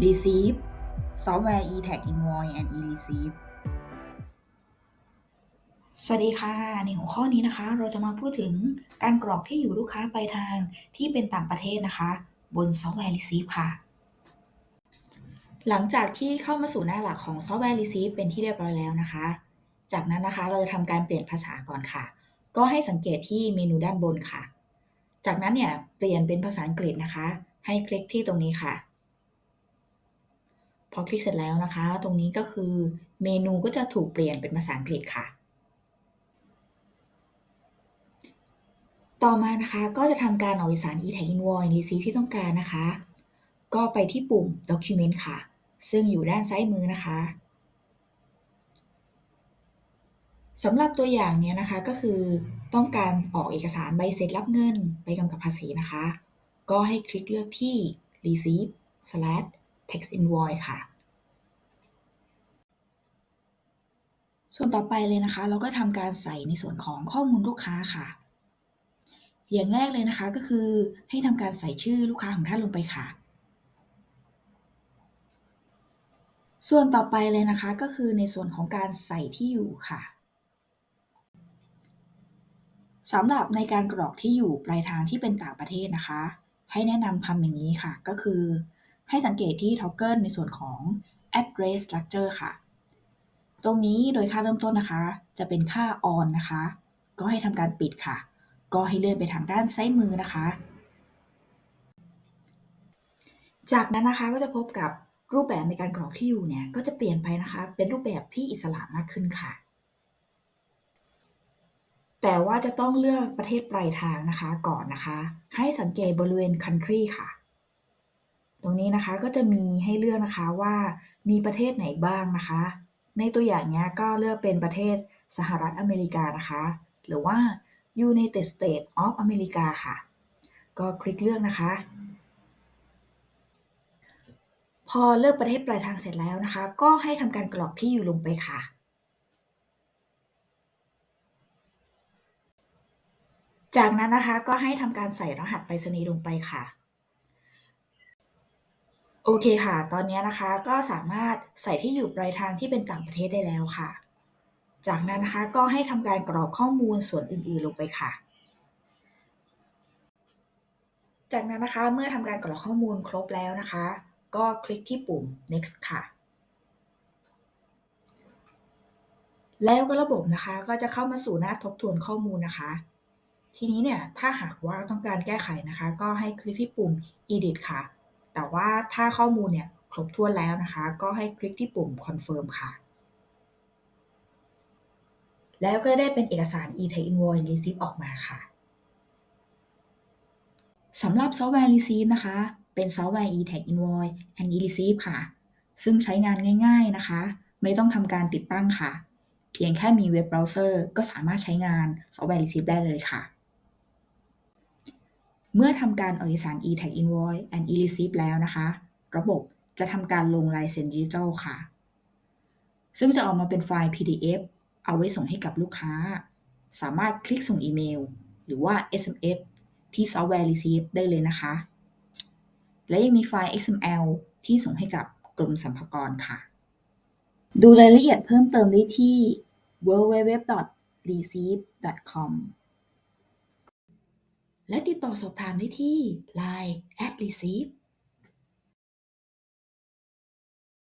receive software e-tag invoice and e-receive สวัสดีค่ะในหัวข้อนี้นะคะ เราจะมาพูดถึงการกรอกที่อยู่ลูกค้าปลายทางที่เป็นต่างประเทศนะคะ บนซอฟต์แวร์ Receive ค่ะ หลังจากที่เข้ามาสู่หน้าหลักของซอฟต์แวร์ Receive เป็นที่เรียบร้อยแล้วนะคะ จากนั้นนะคะเราจะทำการเปลี่ยนภาษาก่อนค่ะ ก็ให้สังเกตที่เมนูด้านบนค่ะ จากนั้นเนี่ยเปลี่ยนเป็นภาษาอังกฤษนะคะ ให้คลิกที่ตรงนี้ค่ะ พอคลิกเสร็จแล้วนะคะ ตรงนี้ก็คือเมนูก็จะถูกเปลี่ยนเป็นภาษาอังกฤษค่ะ ต่อมานะคะก็จะทำการออกเอกสาร e-tag invoice receipt ที่ต้องการนะคะ ก็ไปที่ปุ่ม document ค่ะ ซึ่งอยู่ด้านซ้ายมือนะคะสำหรับตัวอย่างเนี้ยนะคะก็คือต้องการออกเอกสารใบเสร็จรับเงิน ไปกำกับภาษีนะคะ ก็ให้คลิกเลือกที่ receipt slash text invoice ค่ะ ส่วนต่อไปเลยนะคะ เราก็ทำการใส่ในส่วนของข้อมูลลูกค้าค่ะ อย่างแรกเลยนะคะก็คือให้ทำการใส่ชื่อลูกค้าของท่านลงไปค่ะ ส่วนต่อไปเลยนะคะก็คือในส่วนของการใส่ที่อยู่ค่ะสำหรับในการกรอกที่อยู่ปลายทางที่เป็นต่างประเทศนะคะ ให้แนะนำทำอย่างนี้ค่ะ ก็คือ ให้สังเกตที่ toggle ในส่วนของ address structure ค่ะ ตรงนี้โดยค่าเริ่มต้นนะคะ จะเป็นค่า on นะคะ ก็ให้ทำการปิดค่ะ ก็ให้เลื่อนไปทางด้านซ้ายมือนะคะ จากนั้นนะคะก็จะพบกับรูปแบบในการกรอกที่อยู่เนี่ยก็จะเปลี่ยนไปนะคะ เป็นรูปแบบที่อิสระมากขึ้นค่ะ แต่ว่าจะต้องเลือกประเทศปลายทางนะคะก่อนนะคะ ให้สังเกตบริเวณ country ค่ะ ตรงนี้นะคะก็จะมีให้เลือกนะคะว่ามีประเทศไหนบ้างนะคะ ในตัวอย่างเนี้ยก็เลือกเป็นประเทศสหรัฐอเมริกานะคะ หรือว่า United States of America ค่ะ ก็คลิกเลือกนะคะ พอเลือกประเทศปลายทางเสร็จแล้วนะคะ ก็ให้ทำการกรอกที่อยู่ลงไปค่ะจากนั้นนะคะก็ให้ทำการใส่รหัสไปรษณีย์ลงไปค่ะ โอเคค่ะ ตอนนี้นะคะก็สามารถใส่ที่อยู่ปลายทางที่เป็นต่างประเทศได้แล้วค่ะ จากนั้นนะคะก็ให้ทำการกรอกข้อมูลส่วนอื่นๆ ลงไปค่ะ จากนั้นนะคะเมื่อทำการกรอกข้อมูลครบแล้วนะคะ ก็คลิกที่ปุ่ม next ค่ะ แล้วก็ระบบนะคะก็จะเข้ามาสู่หน้าทบทวนข้อมูลนะคะ ทีนี้เนี่ยถ้าหากว่าต้องการแก้ไขนะคะ ก็ให้คลิกที่ปุ่ม edit ค่ะ แต่ว่าถ้าข้อมูลเนี่ยครบถ้วนแล้วนะคะ ก็ให้คลิกที่ปุ่ม confirm ค่ะ แล้วก็ได้เป็นเอกสาร e-tag invoice receipt ออกมาค่ะสำหรับซอฟต์แวร์ receipt นะคะ เป็นซอฟต์แวร์ e-tag invoice and e-receipt ค่ะ ซึ่งใช้งานง่ายๆนะคะ ไม่ต้องทำการติดตั้งค่ะ เพียงแค่มีเว็บเบราว์เซอร์ก็สามารถใช้งานซอฟต์แวร์ receipt ได้เลยค่ะ เมื่อทำการออกเอกสาร e-tag invoice and e-receipt แล้วนะคะ ระบบจะทำการลงลายเซ็นดิจิทัลค่ะ ซึ่งจะออกมาเป็นไฟล์ PDF เอาไว้ส่งให้กับลูกค้า สามารถคลิกส่งอีเมล หรือว่า SMS ที่ซอฟต์แวร์ Receive ได้เลยนะคะ และยังมีไฟล์ XML ที่ส่งให้กับกรมสรรพากรค่ะ ดูรายละเอียดเพิ่มเติมได้ที่ www.receive.com และติดต่อสอบถามได้ที่ Line at receive